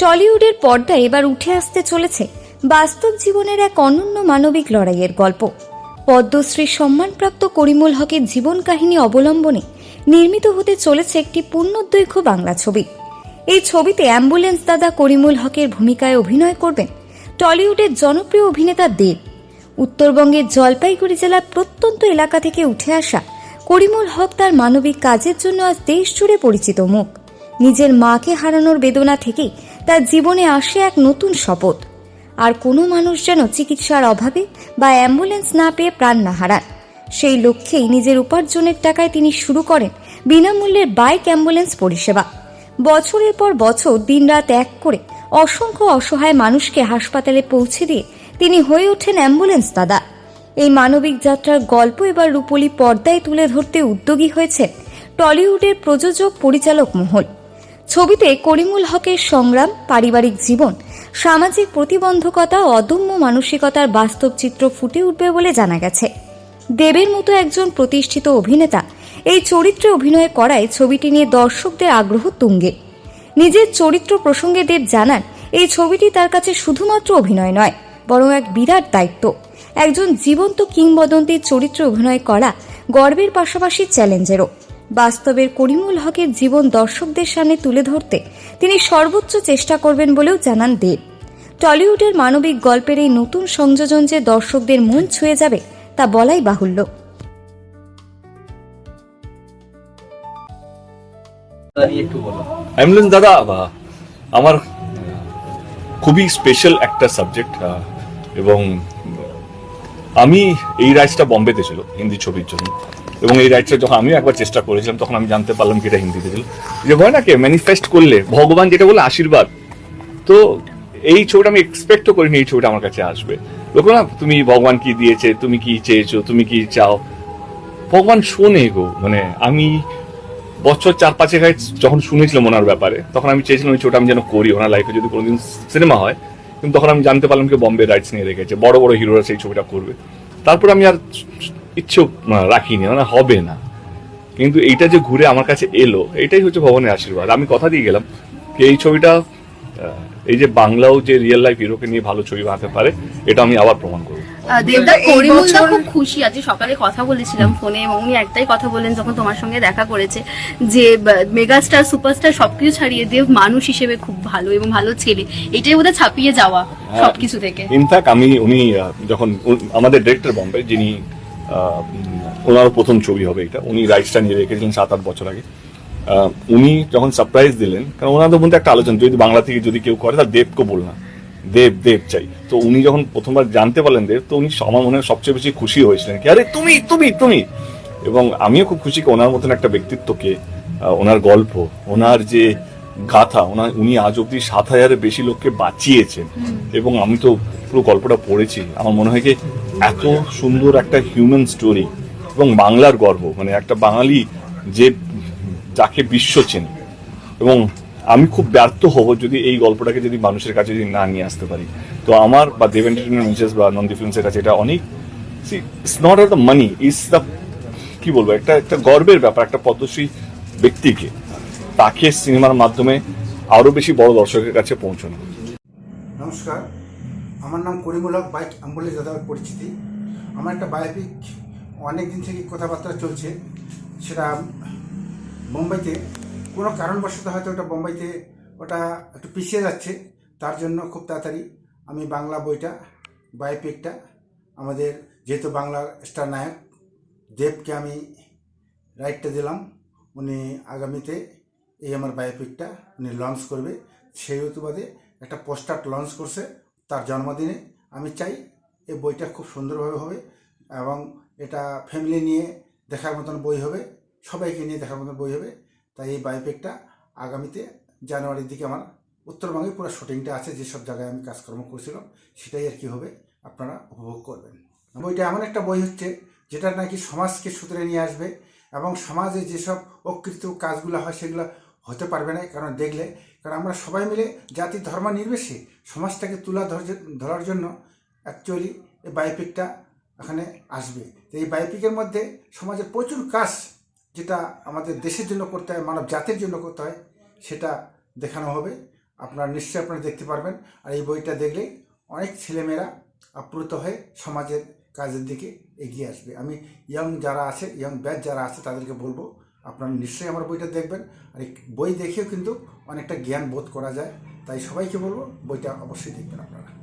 টলিউডের পর্দায় এবার উঠে আসতে চলেছে বাস্তব জীবনের এক অনন্য মানবিক লড়াইয়ের গল্প। পদ্মশ্রী সম্মানপ্রাপ্ত করিমুল হকের জীবন কাহিনী অবলম্বনে নির্মিত হতে চলেছে একটি পূর্ণদৈর্ঘ্য বাংলা ছবি। এই ছবিতে অ্যাম্বুলেন্স দাদা করিমুল হকের ভূমিকায় অভিনয় করবেন টলিউডের জনপ্রিয় অভিনেতা দেব। উত্তরবঙ্গের জলপাইগুড়ি জেলার প্রত্যন্ত এলাকা থেকে উঠে আসা করিমুল হক তার মানবিক কাজের জন্য আজ দেশ জুড়ে পরিচিত মুখ। নিজের মাকে হারানোর বেদনা থেকেই তার জীবনে আসে এক নতুন শপথ। আর কোনো মানুষ যেন চিকিৎসার অভাবে বা অ্যাম্বুলেন্স না পেয়ে প্রাণ না হারান। সেই লক্ষ্যেই নিজের উপার্জনের টাকায় তিনি শুরু করেন বিনামূল্যের বাইক অ্যাম্বুলেন্স পরিষেবা। বছরের পর বছর দিনরাত এক করে অসংখ্য অসহায় মানুষকে হাসপাতালে পৌঁছে দিয়ে তিনি হয়ে ওঠেন অ্যাম্বুলেন্স দাদা। এই মানবিক যাত্রার গল্প এবার রূপলি পর্দায় তুলে ধরতে উদ্যোগী হয়েছে টলিউডের প্রযোজক পরিচালক মহল। ছবিতে করিমুল হকের সংগ্রাম, পারিবারিক জীবন, সামাজিক প্রতিবন্ধকতা অদম্য মানসিকতার বাস্তব চিত্র ফুটে উঠবে বলে জানা গেছে। দেবের মতো একজন প্রতিষ্ঠিত অভিনেতা এই চরিত্রে অভিনয় করায় ছবিটি নিয়ে দর্শকদের আগ্রহ তুঙ্গে। নিজের চরিত্র প্রসঙ্গে দেব জানান, এই ছবিটি তার কাছে শুধুমাত্র অভিনয় নয়, বরং এক বিরাট দায়িত্ব। একজন জীবন্ত কিংবদন্তির চরিত্রে অভিনয় করা গর্বের পাশাপাশি চ্যালেঞ্জেরও। বাস্তবের করিমুল হকের জীবন দর্শকদের সামনে তুলে ধরতে তিনি সর্বোচ্চ চেষ্টা করবেন বলেও জানান দেব। টলিউডের মানবিক গল্পের এই নতুন সংযোজন যে দর্শকদের মন ছুঁয়ে যাবে তা বলাই বাহুল্য। অ্যাম্বুলেন্স দাদা আমার খুবই স্পেশাল একটা সাবজেক্ট এবং আমি এই রাইটসটা বম্বেতে ছিল, হিন্দি ছবির জন্য। এবং এই রাইটসটা যখন আমিও একবার চেষ্টা করেছিলাম, তখন আমি জানতে পারলাম কি এটা হিন্দিতে ছিল। যে হয় না কে ম্যানিফেস্ট করলে, ভগবান যেটা বলে আশীর্বাদ। তো এই ছবিটা আমি এক্সপেক্টও করিনি, এই ছবিটা আমার কাছে আসবে। লোক না তুমি ভগবান কি দিয়েছে, তুমি কি চেয়েছো, তুমি কি চাও? ভগবান শোনে গো মানে আমি বছর চার আগে যখন শুনেছিলাম ওনার ব্যাপারে, তখন আমি চেয়েছিলাম ওই ছবিটা আমি যেন করি, ওনার লাইফে যদি কোনোদিন সিনেমা হয়। কিন্তু তখন আমি জানতে পারলাম কি বম্বে রাইটস নিয়ে রেখেছে। বড় বড় হিরোরা সেই ছবিটা করবে। তারপর আমি আর ইচ্ছুক রাখিনি মানে হবে না। কিন্তু এইটা যে ঘুরে আমার কাছে এলো, এটাই হচ্ছে ভবনের আশীর্বাদ। আমি কথা দিয়ে গেলাম যে এই ছবিটা এই যে বাংলাও যে রিয়েল লাইফ হিরোকে নিয়ে ভালো ছবি বানাতে পারে এটা আমি আবার প্রমাণ করব। দেবদা খুব খুশি আজকে সকালে কথা বলেছিলাম ফোনে এবং উনি একটাই কথা বললেন যখন তোমার সঙ্গে দেখা করেছে যে মেগাস্টার সুপারস্টার সবকিছু ছাড়িয়ে দেব মানুষ হিসেবে খুব ভালো এবং ভালো ছেলে। এটাই বোধহয় ছাপিয়ে যাওয়া সবকিছু থেকে। ইনফ্যাক্ট আমি উনি আহ, যখন আমাদের ডিরেক্টর বম্বে যিনি আহ, উম, প্রথম ছবি হবে এটা উনি রাইটসটা নিয়ে রেখেছিলেন সাত আট বছর আগে। উনি যখন সারপ্রাইজ দিলেন কারণ ওনাদের মধ্যে একটা আলোচনা যদি বাংলা থেকে যদি কেউ করে তাহলে দেবকে বল না। দেব দেব চাই। তো উনি যখন প্রথমবার জানতে পারলেন দেব তো উনি আমার মনে হয় সবচেয়ে বেশি খুশি হয়েছিলেন কি আরে তুমি তুমি তুমি! এবং আমিও খুব খুশি ওনার মতন একটা ব্যক্তিত্বকে ওনার গল্প ওনার যে গাথা ওনার উনি আজ অব্দি সাত হাজারের বেশি লোককে বাঁচিয়েছেন। এবং আমি তো পুরো গল্পটা পড়েছি। আমার মনে হয় যে এত সুন্দর একটা হিউম্যান স্টোরি এবং বাংলার গর্ব মানে একটা বাঙালি যে যাকে বিশ্ব চেনে এবং আমি খুব ব্যর্থ হব যদি এই গল্পটাকে যদি মানুষের কাছে যদি না নিয়ে আসতে পারি। তো আমার বা দেব এন্টারটেনমেন্ট বা নন্দী ফিল্মসের কাছে এটা অনেক it's not the money is the কি বলব? একটা একটা গর্বের ব্যাপার, একটা পদ্মশ্রী ব্যক্তিকে তাকে সিনেমার মাধ্যমে আরও বেশি বড় দর্শকের কাছে পৌঁছানো। নমস্কার, আমার নাম করিমুল বাইক অ্যাম্বুলেন্স দাদার পরিচিতি। আমার একটা বায়োপিক অনেক দিন থেকে কথাবার্তা চলছে, সেটা মুম্বাইতে কোনো কারণবশত হয়তো ওটা বোম্বাইতে ওটা একটু পিছিয়ে যাচ্ছে, তার জন্য খুব তাড়াতাড়ি আমি বাংলা বইটা, বায়োপিকটা, আমাদের যেহেতু বাংলার স্টার নায়ক দেবকে আমি রাইটটা দিলাম, উনি আগামীতে এই আমার বায়োপিকটা উনি লঞ্চ করবে, সেই হেতুবাদে একটা পোস্টার লঞ্চ করছে, তার জন্মদিনে আমি চাই এই বইটা খুব সুন্দরভাবে হবে এবং এটা ফ্যামিলি নিয়ে দেখার মতন বই হবে। সবাইকে নিয়ে দেখার মতো বই হবে। তাই এই বায়োপিকটা আগামীতে জানুয়ারির দিকে আমার উত্তরবঙ্গে পুরো শুটিংটা আছে, যেসব জায়গায় আমি কাজকর্ম করছিলাম, সেটাই আর কি হবে। আপনারা উপভোগ করবেন। বইটা এমন একটা বই হচ্ছে যেটা নাকি সমাজকে সুতরে নিয়ে আসবে এবং সমাজে যেসব অকৃত কাজগুলো হয়, সেগুলো হতে পারবে না কারণ দেখলে, কারণ আমরা সবাই মিলে জাতি, ধর্ম নির্বিশেষে সমাজটাকে তুলা ধরার জন্য অ্যাকচুয়ালি এই বায়োপিকটা এখানে আসবে। তো এই বায়োপিকের মধ্যে সমাজের প্রচুর কাজ যেটা আমাদের দেশের জন্য করতে হয়, মানব জাতির জন্য করতে হয়, সেটা দেখানো হবে। আপনারা নিশ্চয়ই আপনারা দেখতে পারবেন। আর এই বইটা দেখলে অনেক ছেলেমেয়েরা আপ্লুত হয়ে সমাজের কাজের দিকে এগিয়ে আসবে। আমি ইয়ং যারা আছে ইয়ং ব্যাচ যারা আছে, তাদেরকে বলব, আপনারা নিশ্চয়ই আমার বইটা দেখবেন। আর বই দেখেও কিন্তু অনেকটা জ্ঞান বোধ করা যায়। তাই সবাইকে বলব, বইটা অবশ্যই দেখবেন আপনারা।